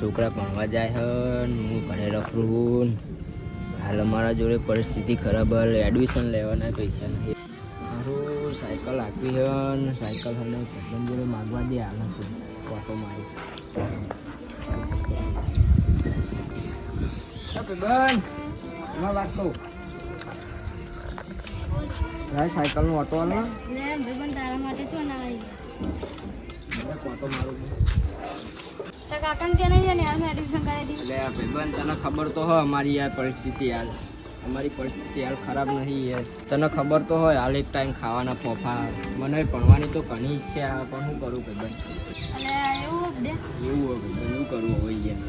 છોકરા ભણવા જાય હન હું ઘરે રખડું હાલ અમારા જોડે પરિસ્થિતિ ખરાબ હાલ એડમિશન લેવાના પૈસા નહીં. મારું સાયકલ આપી હન સાયકલ હમને ભગવાન જોડે માગવા દે હાલ ઓટો મારી વાત કહું. સાયકલનો ઓટો ને ભાઈ તારા માટે શું ના આવી ઓટો મારું કાકાને કે નહીં ને યાર એડમિશન કરાવી દીધું. એટલે ભાઈબંધ તને ખબર તો હોય અમારી યાર પરિસ્થિતિ હાલ. અમારી પરિસ્થિતિ હાલ ખરાબ નહીં યાર. તને ખબર તો હોય હાલ એક ટાઈમ ખાવાના ફોફા. મને ભણવાની તો ઘણી ઈચ્છા પણ શું કરું ભાઈબંધ? અને એવું દે એવું હોય ભાઈબંધ એવું કરવું હોય યાર?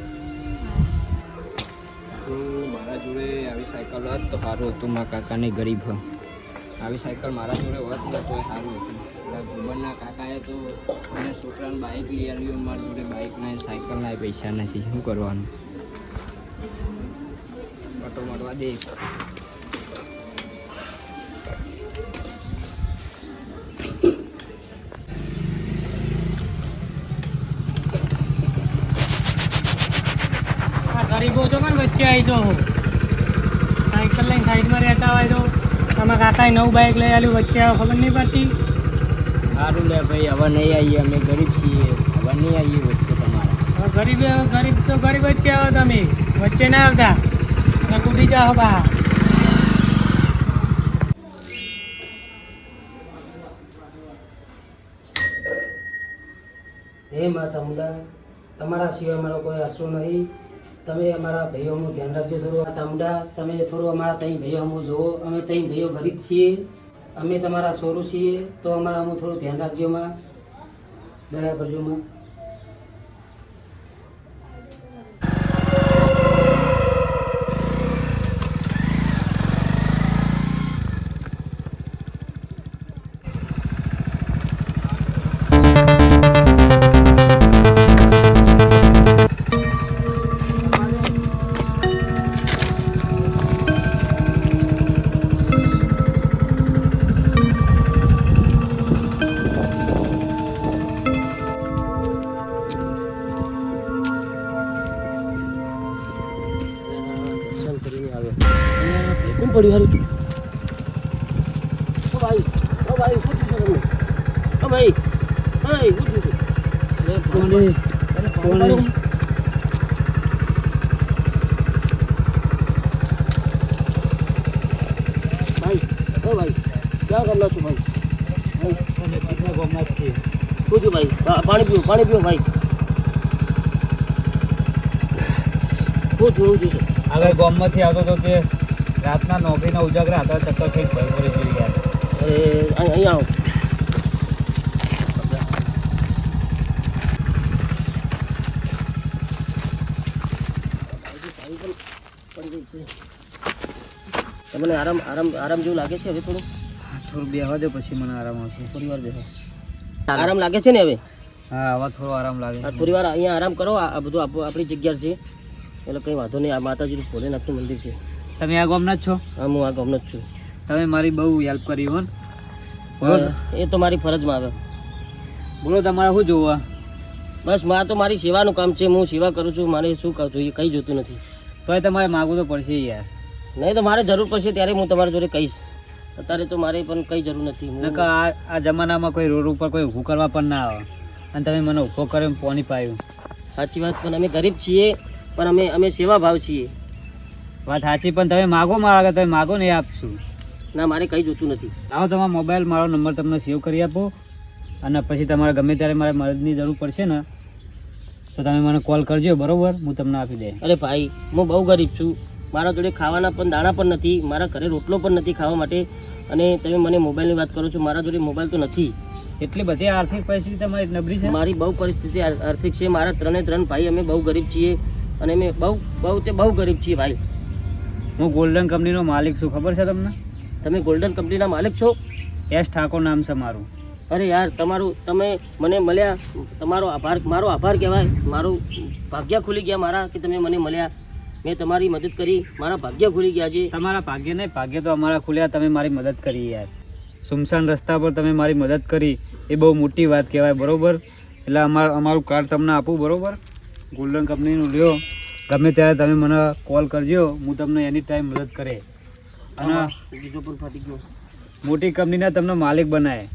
તો મારા જોડે આવી સાયકલ હોત તો સારું હતું મારા કાકાને ગરીબ આવી સાયકલ મારા જોડે હોત ને તો સારું હતું. ભૂબનના કાકાએ તો મને છોકરાને બાઇક લઈ આવ્યું મારી જોડે બાઇક ના સાયકલ ના પૈસા નથી. શું કરવાનું? ઓટો મળવા દે. ગરીબો તો પણ વચ્ચે આવી તો સાયકલ લઈને સાઈડમાં રહેતા હોય તો આમાં કાકાએ નવું બાઇક લઈ આવ્યું વચ્ચે ખબર નહીં પડતી. સારું લે ભાઈ હવે નહીં આવીએ અમે ગરીબ છીએ. હવે નહીં આવીએ વચ્ચે તમારા. ગરીબ ગરીબ તો ગરીબ જ કહેવો તમે. વચ્ચે ના આવતા. અને જાઓ બા હે મા ચામુંડા તમારા સિવાય અમારો કોઈ આશરો નહીં. તમે અમારા ભાઈઓનું ધ્યાન રાખજો થોડું. આ ચામુંડા તમે થોડું અમારા ત્યાં ભાઈઓ અમુક જુઓ. અમે ત્યાં ભાઈઓ ગરીબ છીએ. અમે તમારા સોરું છીએ તો અમારા અમુક થોડું ધ્યાન રાખજો માં. દયા કરજો માં. પડ્યું હાલ ઓ ભાઈ ઓ ભાઈ શું થયું ભાઈ ભાઈ ભાઈ છો ભાઈ શું ભાઈ? પાણી પીવો પાણી પીવો ભાઈ. શું શું છે આગળ ગામમાંથી આવતો તો તે રાતના નોકરીના ઉજાગરા હતા ચક્કર થઈ ભરી જોઈ ગયા. અરે અહીં આવો. તમને આરામ આરામ આરામ જેવું લાગે છે હવે થોડું? થોડું બેહવા દે પછી મને આરામ આવશે. થોડી વાર બેહવા આરામ લાગે છે ને હવે? હા આવા થોડો આરામ લાગે થોડી વાર અહીંયા આરામ કરો. આ આ બધું આપણી જગ્યા છે. એટલે કંઈ વાંધો નહીં. આ માતાજીનું ભોલેનાથનું મંદિર છે. તમે આ ગામના જ છો? હા હું આ ગામનો જ છું. તમે મારી બહુ હેલ્પ કરી હો એ તો મારી ફરજમાં આવે. બોલો તમારે શું જોવા બસ મારે તો મારી સેવાનું કામ છે હું સેવા કરું છું મારે શું કહું એ કંઈ જોતું નથી. તો તમારે માગવું તો પડશે યાર. નહીં તો મારે જરૂર પડશે ત્યારે હું તમારી જોડે કહીશ. અત્યારે તો મારે પણ કંઈ જરૂર નથી. આ આ જમાનામાં કોઈ રોડ ઉપર કોઈ ઊભું કરવા પણ ના આવે. અને તમે મને ઊભો કર્યો પોની પાયું સાચી વાત પણ અમે ગરીબ છીએ પણ અમે અમે સેવા ભાવ છીએ. વાત સાચી પણ તમે માગો મારા આગળ તમે માગો ને એ આપશું. ના મારે કંઈ જોતું નથી. આવો તમારો મોબાઈલ મારો નંબર તમને સેવ કરી આપો. અને પછી તમારે ગમે ત્યારે મારે મદદની જરૂર પડશે ને તો તમે મને કોલ કરજો બરોબર? હું તમને આપી દે અરે ભાઈ હું બહુ ગરીબ છું. મારા જોડે ખાવાના પણ દાણા પણ નથી. મારા ઘરે રોટલો પણ નથી ખાવા માટે. અને તમે મને મોબાઈલની વાત કરો છો મારા જોડે મોબાઈલ તો નથી. એટલી બધી આર્થિક પરિસ્થિતિ તમારી નબળી છે મારી બહુ પરિસ્થિતિ આર્થિક છે. મારા ત્રણે ત્રણ ભાઈ અમે બહુ ગરીબ છીએ. અને અમે બહુ બહુ તે બહુ ગરીબ છીએ ભાઈ. હું ગોલ્ડન કંપનીનો માલિક છું. ખબર છે તમને? તમે ગોલ્ડન કંપનીના માલિક છો? એસ ઠાકોર નામ છે મારું. અરે યાર તમારું તમે મને મળ્યા તમારો આભાર મારો આભાર કહેવાય. મારું ભાગ્ય ખુલી ગયા મારા કે તમે મને મળ્યા. મેં તમારી મદદ કરી. મારા ભાગ્ય ખુલી ગયા છે. તમારા ભાગ્ય નહીં ભાગ્ય તો અમારા ખુલ્યા. તમે મારી મદદ કરી યાર. સુમસાન રસ્તા પર તમે મારી મદદ કરી. એ બહુ મોટી વાત કહેવાય બરાબર? એટલે અમાર અમારું કાર્ડ તમને આપું બરાબર? ગોલ્ડન કંપનીનું લ્યો. ગમે ત્યારે તમે મને કોલ કરજો હું તમને એની ટાઈમ મદદ કરે. અને બીજો પણ ફાટી ગયો. મોટી કંપનીના તમને માલિક બનાવે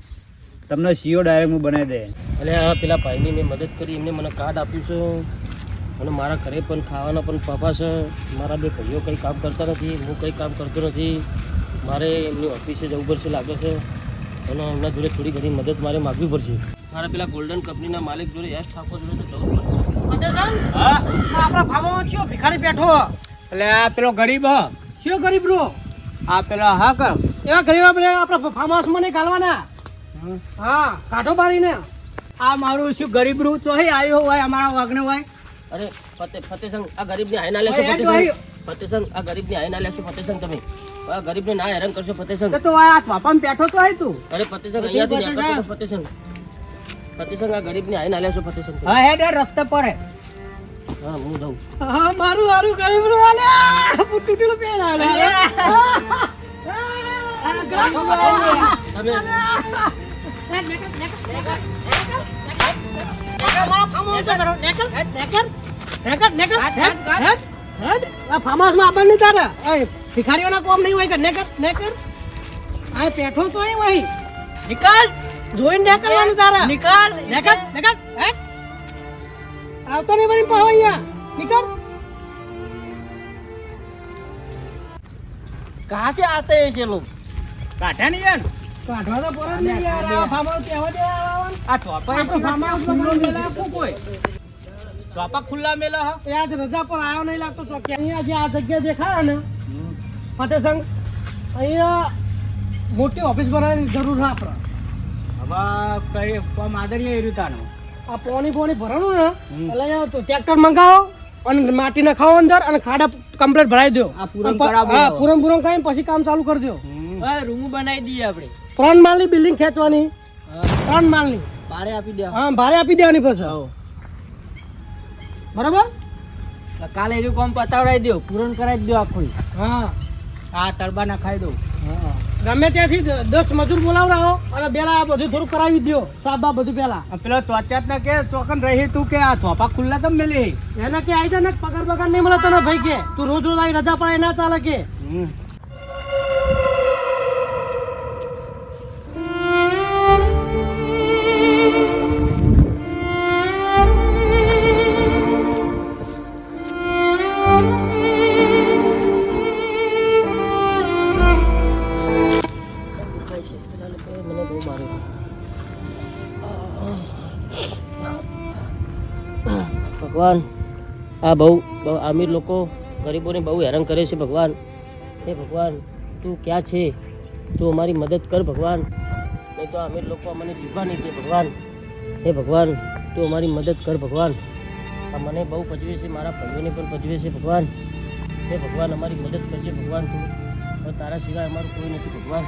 તમને સીઓ ડાયરેક્ટ હું બનાવી દે. અને આ પેલા ભાઈની મેં મદદ કરી એમને મને કાર્ડ આપ્યું છે. અને મારા ઘરે પણ ખાવાના પણ પાપા છે. મારા બે ભાઈઓ કંઈ કામ કરતા નથી હું કંઈ કામ કરતો નથી. મારે એમની ઓફિસે જવું પડશે લાગે છે. અને એમના જોડે થોડી ઘણી મદદ મારે માગવી પડશે. મારા પેલા ગોલ્ડન કંપનીના માલિક જોડે યશ ઠાકોર જોડે તો જવું પડશે. આપણા ભિખારી બેઠો. એટલે આ પેલો ગરીબ હ. ગરીબ રો આ પેલો હા કર. એવા ગરીબ આપણે આપણા નહીં ગાલવાના. હા કાઢો બારીને. આ મારું શું ગરીબ રૂ તો આવ્યો હોય અમારા વાગને હોય. અરે ફતે ફતેસંગ આ ગરીબને હાઈ ના લેશો ફતેસંગ ફતેસંગ આ ગરીબને હાઈ ના લેશો ફતેસંગ તમે. આ ગરીબને ના હેરાન કરશો ફતેસંગ તો આ બાપામાં બેઠો તો તું. અરે ફતેસંગ નીકળતો ફતેસંગ ફતેસંગ આ ગરીબને હાઈ ના લેશો ફતેસંગ તમે. હા હે હેડ રસ્તે પર હે હા હું જાઉં. હા મારું હારું ગરીબનું આલે તૂટેલું પેન આલે આપણને નહીં તારે ભિખારીઓના કોમ નહીં હોય કે નેકર નેકર આ પેઠો તો અહીં હોય નિકાલ જોઈ નીકળવાનું તારા. નીકળ નીકળ નીકળ હે? આવતો નહીં વળી પાવ અહીંયા. નીકળ. કહા છે આતે છે લો કાઢા નહીં યાર? કાઢવા તો પર નહીં યાર. આ ફામો તેવો દે આ ચોપા તો ફામો ખુલ્લો મેલા કો કોઈ. ચોપા ખુલ્લા મેલા હા? આજ રજા પર આયો નહીં લાગતો ચોકી અહીંયા જે આ જગ્યા દેખાય ને ફતેસંગ અહીંયા મોટી ઓફિસ બનાવવાની જરૂર છે આપણે. હવે કઈ માટી નખાવો અંદર અને ખાડા કમ્પ્લીટ ભરાઈ દો પૂરમ પૂરમ કઈ પછી કામ ચાલુ કરી દો રૂમ બનાવી દઈએ આપણે. ત્રણ માળની બિલ્ડિંગ ખેંચવાની. ત્રણ માળની. ભાડે આપી દે. હા ભારે આપી દેવાની પછી. બરાબર? કાલે એનું કામ પતાવડાવી દો પૂરણ કરાવી દો આખું. હા. હા તરબા નખાઈ દઉં. ગમે ત્યાંથી દસ મજૂર બોલાવડાવો અને પેલા આ બધું થોડું કરાવી દો સાબા બધું પેલા પેલા ચોચાત ને કે ચોકન રહી તું કે આ થોપા ખુલ્લા તમ મેલી. એને કે આવી જાય ને પગાર પગાર નહીં મળે તને ભાઈ કે. તું રોજ રોજ આવી રજા પડે ના ચાલે કે. આ બહુ અમીર લોકો, ગરીબોને બહુ હેરાન કરે છે ભગવાન. હે ભગવાન, તું ક્યાં છે? તું અમારી મદદ કર ભગવાન. નહીં તો અમીર લોકો મને જીવવા નહીં દે ભગવાન. હે ભગવાન, તું અમારી મદદ કર ભગવાન. આ મને બહુ પજવે છે, મારા ભાઈઓને પણ પજવે છે ભગવાન. હે ભગવાન, અમારી મદદ કરજે ભગવાન તું. તારા સિવાય અમારું કોઈ નથી ભગવાન.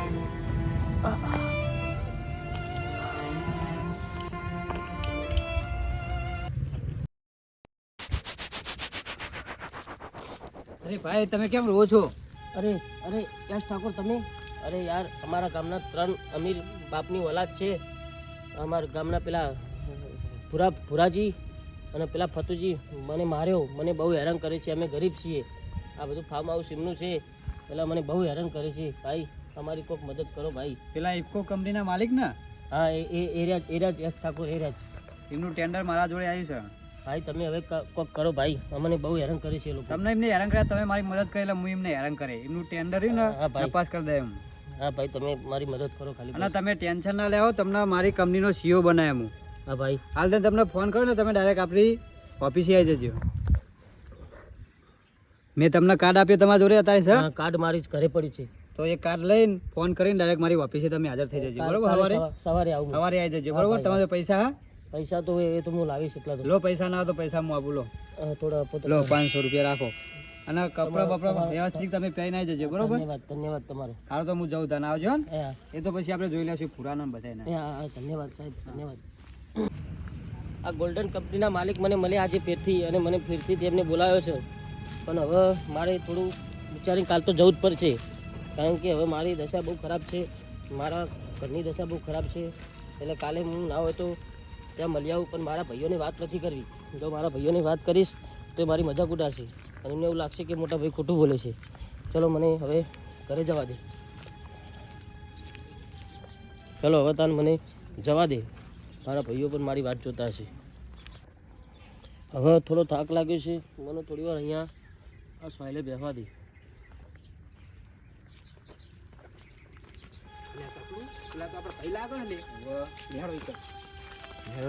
અરે ભાઈ તમે કેમ રહો છો? અરે અરે યશ ઠાકોર તમે? અરે યાર અમારા ગામના ત્રણ અમીર બાપની ઓલાદ છે. અમારા ગામના પેલા ભુરા ભુરાજી અને પેલા ફતુજી મને માર્યો. મને બહુ હેરાન કરે છે અમે ગરીબ છીએ. આ બધું ફાર્મ હાઉસ એમનું છે. પેલા મને બહુ હેરાન કરે છે. ભાઈ અમારી કોઈક મદદ કરો ભાઈ. પેલા ઇફકો કંપનીના માલિક ને હા એ એ area area Yash Thakor area એમનું ટેન્ડર મારા જોડે આવ્યું છે. ભાઈ તમે હવે કોક કરો ભાઈ. અમને બહુ હેરાન કરે છે લોકો. તમને એમને હેરાન કર્યા તમે મારી મદદ કરી એટલે હું એમને હેરાન કરે. એમનું ટેન્ડર ને તપાસ કરી દે એમ. હા ભાઈ તમે મારી મદદ કરો ખાલી. અને તમે ટેન્શન ના લેવો તમને મારી કંપનીનો સીઓ બનાવ્યો હું. હા ભાઈ. હાલ તમે તમને ફોન કર્યો ને તમે ડાયરેક્ટ આપણી ઓફિસે આવી જજો. મેં તમને કાર્ડ આપ્યો તમારા જોડે અત્યારે સર કાર્ડ મારી ઘરે પડ્યું છે. તો એ કાર્ડ લઈને ફોન કરીને ડાયરેક્ટ મારી ઓફિસે તમે હાજર થઈ જજો. બરોબર સવારે? સવા- સવારે આવું સવારે આવી જજો. બરોબર તમારે પૈસા હા? પૈસા તો એ તો હું લાવીશ એટલા લો પૈસા ના હોય તો પૈસા હું આપું લો. થોડા લો પાંચસો રૂપિયા રાખો. અને કપડા બપડા વ્યવસ્થિત તમે પહેરીને આવી જજો બરોબર? ધન્યવાદ ધન્યવાદ તમારે. હાલ તો હું જાઉં તને આવજો ને. એ તો પછી આપણે જોઈ લેશું પુરાના બધાને હા, ધન્યવાદ સાહેબ ધન્યવાદ. આ ગોલ્ડન કંપનીના માલિક મને મળ્યા આજે ફેરથી અને મને ફેરથી તેમને બોલાવ્યો છે. પણ હવે મારે થોડું વિચારીને કાલ તો જવું જ પડશે. કારણ કે હવે મારી દશા બહુ ખરાબ છે. મારા ઘરની દશા બહુ ખરાબ છે. એટલે કાલે હું ના હોય તો ત્યાં મળી આવું પણ મારા ભાઈઓને વાત નથી કરવી. જો મારા ભાઈઓની વાત કરીશ તો એ મારી મજાક ઉડાડશે. અને એમને એવું લાગશે કે મોટા ભાઈ ખોટું બોલે છે. ચલો મને હવે ઘરે જવા દે. ચલો હવે તાન મને જવા દે. મારા ભાઈઓ પણ મારી વાત જોતા હશે. હવે થોડો થાક લાગ્યો છે. મને થોડી વાર અહીંયા આ સોયલે બેસવા દે. આપણે ભાઈ લાગે ને? કર.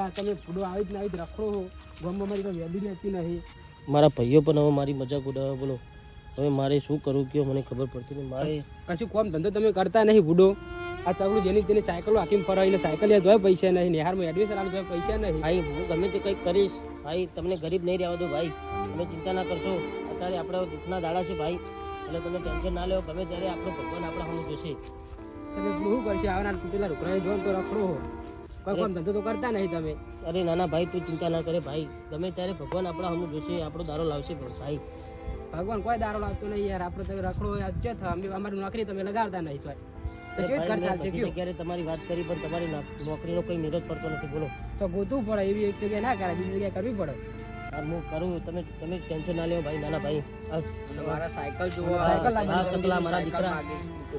આ તમે ફૂડો આવી જ ને આવી જ રાખો હો ગામમાં મારી રહેતી નહીં. મારા ભાઈઓ પણ હવે મારી મજાક ઉડાવે બોલો. હવે મારે શું કરવું કયો મને ખબર પડતી નહીં. મારે કશું કોમ ધંધો તમે કરતા નહીં બુડો આ ચગડું જેની તેની સાયકલો હાકીને ફરાવીને સાયકલ યાદ હોય પૈસા નહીં. નિહારમાં એડમિશન આલે જોય પૈસા નહીં. ભાઈ હું ગમે તે કંઈક કરીશ. ભાઈ તમને ગરીબ નહીં રહેવા દો ભાઈ. તમે ચિંતા ના કરશો. અત્યારે આપણા દુઃખના દાડા છે ભાઈ. એટલે તમે ટેન્શન ના લેવો ગમે ત્યારે આપણો ભગવાન આપણા સામે જોશે. તમે શું કરશે આવનાર પેલા છોકરાએ જોન તો રખડો હો. કોઈ કોમ ધંધો તો કરતા નહીં તમે. અરે નાના ભાઈ તું ચિંતા ના કરે ભાઈ. ગમે ત્યારે ભગવાન આપણા સામે જોશે આપણો દારો લાવશે પણ ભાઈ. ભગવાન કોઈ દારો લાવતો નહીં યાર આપણે તમે રખડો થાય અમે અમારી નોકરી તમે લગાડતા નહીં તો બધી તમારી વાત કરી પણ તમારી નોકરીનો કોઈ નિરોધ પડતો નથી બોલો. તો ગોતવું પડે એવી એક જગ્યાએ ના કરાય બીજી જગ્યાએ કરવી પડે. હું કરું તમે તમે ટેન્શન ના લેવો ભાઈ નાના ભાઈ. મારા સાયકલ જુઓ. સાયકલ લાગી હા, ચકલા, મારા દીકરા.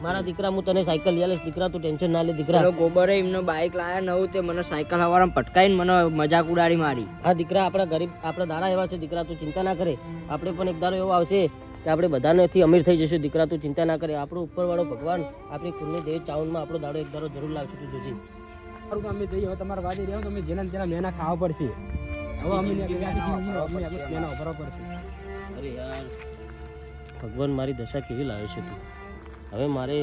મારા દીકરા હું તને સાયકલ લઈ આલીશ દીકરા તું ટેન્શન ના લે દીકરા. ગોબરે એમનો બાઇક લાયા નવું તે મને સાયકલ હવારમાં પટકાઈને મને મજાક ઉડાડી મારી. હા દીકરા આપણા ગરીબ આપણા દાડા એવા છે દીકરા તું ચિંતા ના કરે. આપણે પણ એક દાડો એવો આવશે કે આપણે બધાનેથી અમીર થઈ જશું દીકરા તું ચિંતા ના કરે. આપણો ઉપરવાળો ભગવાન આપણી કુળની દેવ ચાવનમાં આપણો દાડો એક દાડો જરૂર લાવશે તું જોજી. મારું તો જઈએ હવે તમારે વાજે રહ્યો તમે જેના ને તેના મેના ખાવા પડશે. ભગવાન મારી દશા કેવી લાવે છે તું? હવે મારે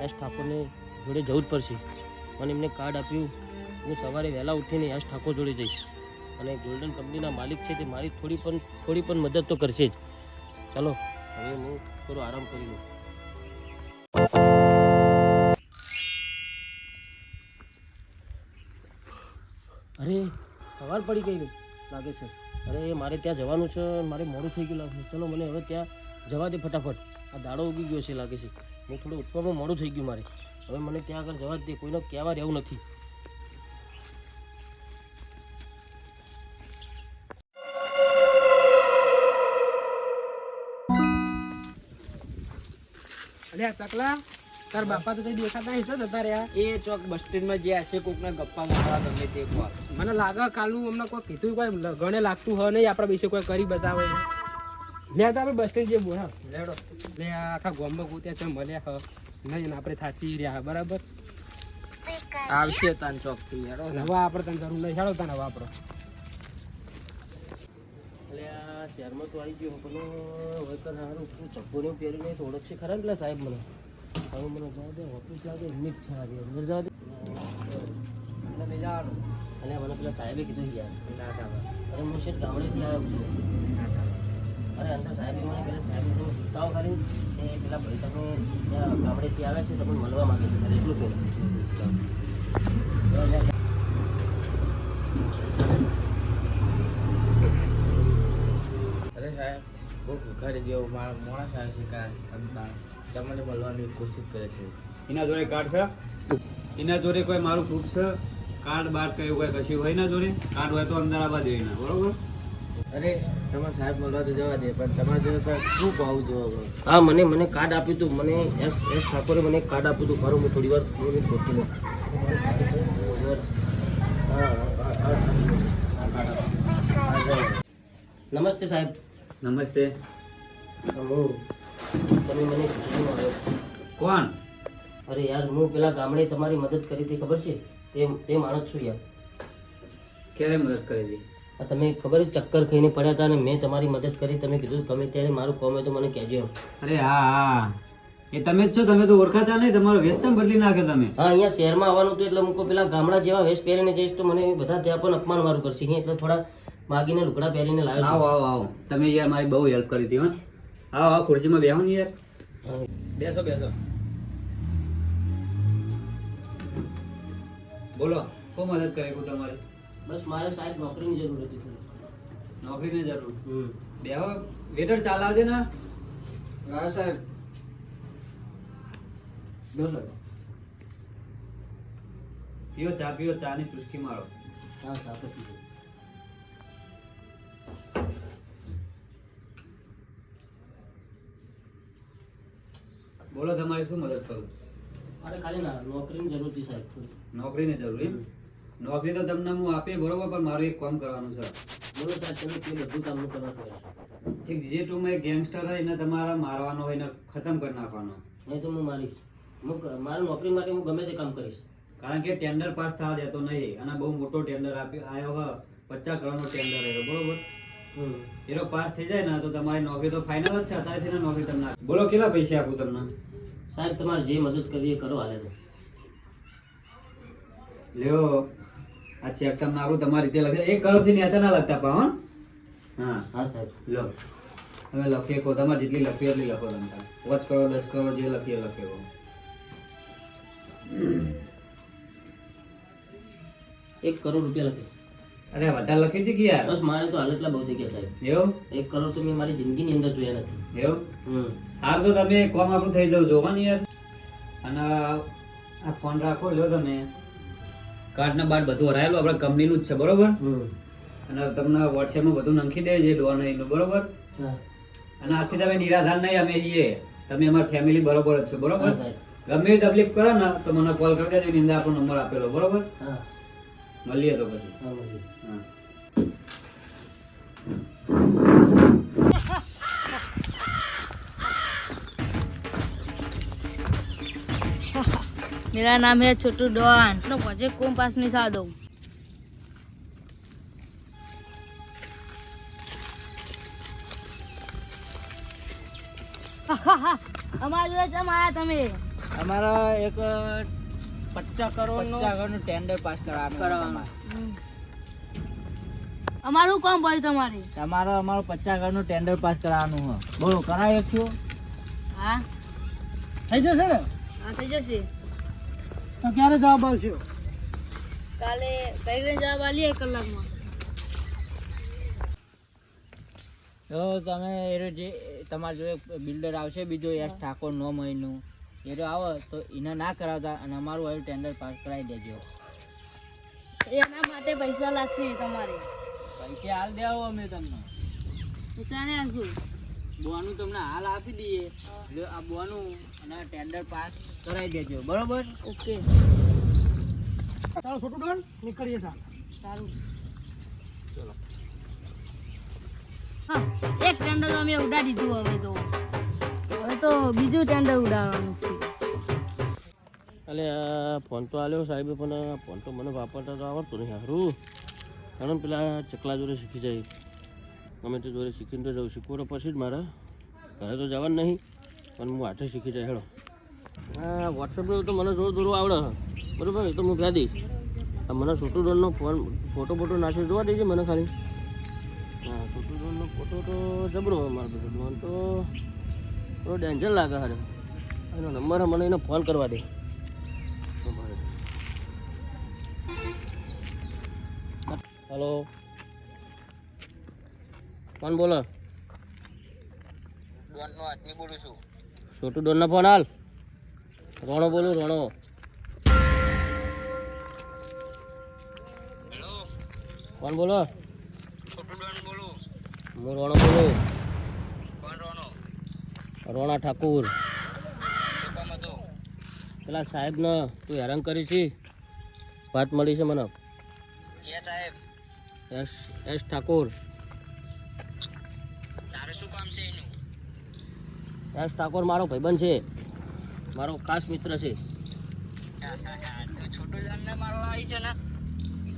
યશ ઠાકોરને જોડે જવું જ પડશે. મને એમને કાર્ડ આપ્યું. હું સવારે વહેલા ઉઠીને યશ ઠાકોર જોડે જઈશ. અને ગોલ્ડન કંપનીના માલિક છે તે મારી થોડી પણ થોડી પણ મદદ તો કરશે જ. ચાલો, હવે હું થોડો આરામ કરી લઉં. અરે, સવાર પડી ગઈ લાગે છે. અરે, મારે ત્યાં જવાનું છે મારે મોડું થઈ ગયું લાગે ચલો, મને હવે ત્યાં જવા દે ફટાફટ. આ દાડો ઉગી ગયો છે લાગે છે. હું થોડું ઉઠવામાં મોડું થઈ ગયું મારે. હવે મને ત્યાં આગળ જવા દે. કોઈને કહેવા રહેવું નથી. અલ્યા ચકલા. તાર બાપા તો કઈ દેખાતા નહીં છો જતા રહ્યા એ ચોક બસ સ્ટેન્ડમાં જે હશે કોકના ગપ્પા મારવા ગમે તે કોક. મને લાગે કાલનું અમને કોઈ કીધું કોઈ ગણે લાગતું હોય નહીં આપણા વિશે કોઈ કરી બતાવે લે તો આપણે બસ સ્ટેન્ડ જે બોલા. લેડો. લે આખા ગોમ્બો કૂત્યા છે મળ્યા હ. નહીં આપણે થાચી રહ્યા બરાબર? આવશે તાન ચોકથી હેડો નવા આપણે તને જરૂર નહીં. હેડો તને નવા આપણો શહેરમાં તો આવી ગયો પેલો વૈકલ સારું તું ચપ્પુ પહેરીને તો ઓળખશે ખરા એટલે સાહેબ મને. હવે મને જવા દે ઓફિસ લાગે જ છે આવી અંદર જવા દે અને મને પેલા સાહેબે કીધું યાર અરે હું છે ગામડેથી આવ્યો છું અરે અંદર સાહેબ મને પેલા સાહેબ તો સુસ્તાઓ કરી કે પેલા ભાઈ તમે ગામડેથી આવ્યા છે તમને મળવા માંગે છે એટલું અરે સાહેબ બહુ ભિખારી જેવો મારો માણસ સાહેબ છે કા તમતા તમને મળવાની કોશિશ કરે છે એના જોડે કાર્ડ છે એના જોડે કોઈ મારું પ્રૂફ છે કાર્ડ બાર કઈ કોઈ કશું હોય ના જોડે કાર્ડ હોય તો અમદાવાદ આવવા ના બરોબર અરે તમે સાહેબ મળવા તો જવા દે પણ તમારે જોડે શું ભાવ જોવો હા મને મને કાર્ડ આપ્યું હતું મને એસ એસ ઠાકોરે મને કાર્ડ આપ્યું હતું મારું હું થોડી વાર મિનિટ હા. નમસ્તે સાહેબ નમસ્તે હું તમે મને પૂછવાનું આવ્યો કોણ? અરે યાર હું પેલા ગામડે તમારી મદદ કરી હતી ખબર છે? તે તે માણસ છું યાર. ક્યારે મદદ કરી હતી? આ તમે ખબર છે ચક્કર ખાઈને પડ્યા હતા અને મેં તમારી મદદ કરી. તમે કીધું ગમે ત્યારે મારું કોમ હોય તો મને કહેજો. એમ અરે હા હા. એ તમે જ છો તમે તો ઓળખાતા નહીં તમારો વેસ્ટર્ન બદલી નાખે તમે? હા અહીંયા શહેરમાં આવવાનું હતું એટલે કહું પેલા ગામડા જેવા વેશ પહેરીને જઈશ તો મને બધા ત્યાં પણ અપમાન મારું કરશે. એટલે થોડા માગીને લુગડા પહેરીને લાવ્યો આવો આવો આવો. તમે યાર મારી બહુ હેલ્પ કરી હતી હો. આવો આવો ખુરશીમાં બેહો ને યાર છું બેસો બેસો બોલો શું મદદ કરે હું તમારી બસ મારે સાહેબ નોકરીની જરૂર હતી થોડી નોકરીની જરૂર હમ બેહો વેટર ચાલાવજે ને હા સાહેબ બેસો પીઓ ચા પીઓ ચા ની ચુસ્કી મારો હા ચા તો પીધો બોલો તમારી શું મદદ કરું અરે ખાલી ના નોકરીની જરૂર હતી સાહેબ થોડી. નોકરીની જરૂર એમ? નોકરી તો તમને હું આપી બરોબર પણ મારું એક કામ કરવાનું છે. બોલો સાહેબ તમે તે બધું કામ કરવા તૈયાર એક જે ટુમાં એક ગેંગસ્ટર હોય એને તમારા મારવાનો હોય એને ખતમ કરી નાખવાનો. નહીં તો હું મારીશ. હું મારા નોકરી માટે હું ગમે તે કામ કરીશ. કારણ કે ટેન્ડર પાસ થવા દેતો નહીં અને બહુ મોટો ટેન્ડર આપ્યો આવ્યો હવે પચાસ કરોડનો ટેન્ડર આવ્યો બરોબર? એનો પાસ થઈ જાય ને તો તમારી નોકરી તો ફાઇનલ જ છે. અત્યારથી નોકરી તમને. બોલો કેટલા પૈસા આપું તમને? સાહેબ તમારે જે મદદ કરવી એ કરો હાલે લ્યો આ ચેક તમને આપણું તમારી રીતે લખે. એક કરોડથી નેચા ના લખતા પણ હા. હા. સાહેબ. લો તમે લખીએ કહો તમારે જેટલી લખી એટલી લખો તમે પાંચ કરોડ દસ કરોડ જે લખીએ લખીએ કહો. એક કરોડ રૂપિયા લખે. અરે વધારે લખી કે યાર? બસ મારે તો હાલ એટલા બહુ થઈ ગયા સાહેબ. એવું? એક કરોડ તો મેં મારી જિંદગીની અંદર જોયા નથી. એવું? હમ. હાર તો તમે કોમ આપણું થઈ જવું જોવા ને યાર. અને આ ફોન રાખો લ્યો તમે. કાર્ડ ના બાદ બધું હરાયેલું આપણે કંપનીનું જ છે બરોબર? અને તમને વોટ્સએપમાં બધું નાખી દે જે લોન એનું બરોબર? હા. અને આથી તમે નિરાધાર નહીં અમે છીએ. તમે અમારી ફેમિલી બરોબર જ છો બરોબર? ગમે એવી તકલીફ કરો ને તો મને કોલ કરી દેજો એની અંદર આપણો નંબર આપેલો બરોબર? હા. મળીએ તો પછી. હા. मेरा नाम है छोटू डॉन तो मुझे कौन पास नहीं था दो અમારા જોડે ચમ આયા તમે અમારા એક પચાસ કરોડ પચાસ કરોડ નું ટેન્ડર પાસ કરાવવાનું હમ. અમારું કામ પડ્યું તમારે તમારે અમારું પચાસ કરોડ નું ટેન્ડર પાસ કરાવવાનું હોય બોલો કરાવી છો હા થઈ જશે ને હા થઈ જશે તો ક્યારે જવાબ આવશે? કાલે કઈ જવાબ આલીએ એક કલાકમાં. તો તમે એરો જે તમારે જોડે બિલ્ડર આવશે બીજો યશ ઠાકોર નો મહિનું. એરો આવે તો એને ના કરાવતા અને અમારું હવે ટેન્ડર પાસ કરાવી દેજો. એના માટે પૈસા લાગશે તમારે. પૈસા હાલ દેવો અમે તમને. પૂછાને આવશું બોનું તમને હાલ આપી દઈએ. એટલે આ બોનું અને ટેન્ડર પાસ કરાવી દેજો. બરોબર? ઓકે. ચાલો છોટું ડોન નીકળીએ સારું. હા એક ટેન્ડર તો અમે ઉડાડી દીધું હવે તો. હવે તો બીજું ટેન્ડર ઉડાડવાનું છે. અલે ફોન તો આલ્યો સાહેબ પણ ફોન તો મને વાપરતા તો આવડતું નહીં. સારું કારણ પેલા ચકલા જોડે શીખી જાય. ગમે તો જોડે શીખીને તો જવું શીખવું તો પછી જ મારે ઘરે તો જવાનું નહીં, પણ હું હાથે શીખી જાય, હેડો. હા વોટ્સઅપનું તો મને થોડું થોડું આવડે. બરાબર? એ તો હું કહી દઈશ. મને છોટું ડોનનો ફોન, ફોટો ફોટો નાખી જોવા દેજે મને ખાલી. હા, છોટું ડોનનો ફોટો તો જબરો મારો બધો ડોન તો થોડો ડેન્જર લાગે હારે. એનો નંબર મને એને ફોન કરવા દે. હલો કોણ બોલો? છોટું ડોન ના ફોન હાલ. રોણો બોલું રોણો. કોણ બોલો? હું રોણો બોલું. રોણા? ઠાકુર. પેલા સાહેબ ને તું હેરાન કરી છે? વાત મળી છે મને. S S Thakor. S Thakor મારો ભાઈબંધ છે. મારો ખાસ મિત્ર છે.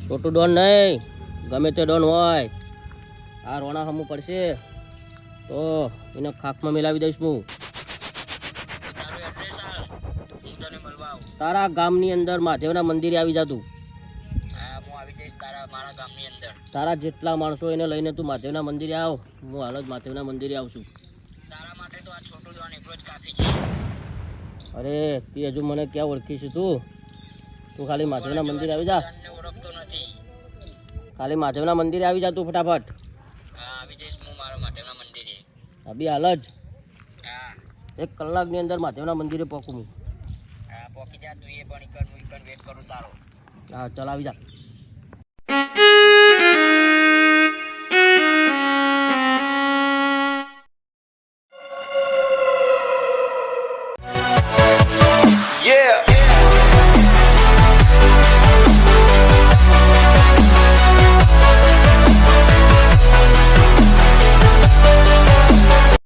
છોટું ડોન નહીં, ગમે તે ડોન હોય. આ રોણા હમું પડશે. તો એને ખાખમાં મિલાવી દઈશ હું. તારા ગામની અંદર મહાદેવના મંદિરે આવી જા અંદર. તારા જેટલા માણસો એને લઈને તું મહાદેવના મંદિરે આવ. હું હાલ જ મહાદેવના મંદિરે આવું છું. અરે તે હજુ મને ક્યાં ઓળખીશું તું? તું ખાલી મહાદેવના મંદિરે આવી જા. ખાલી મહાદેવના મંદિરે આવી જા તું ફટાફટ. અભી હાલ જ. એક કલાકની અંદર મહાદેવના મંદિરે પહોંચું હું. હા ચાલ આવી જા.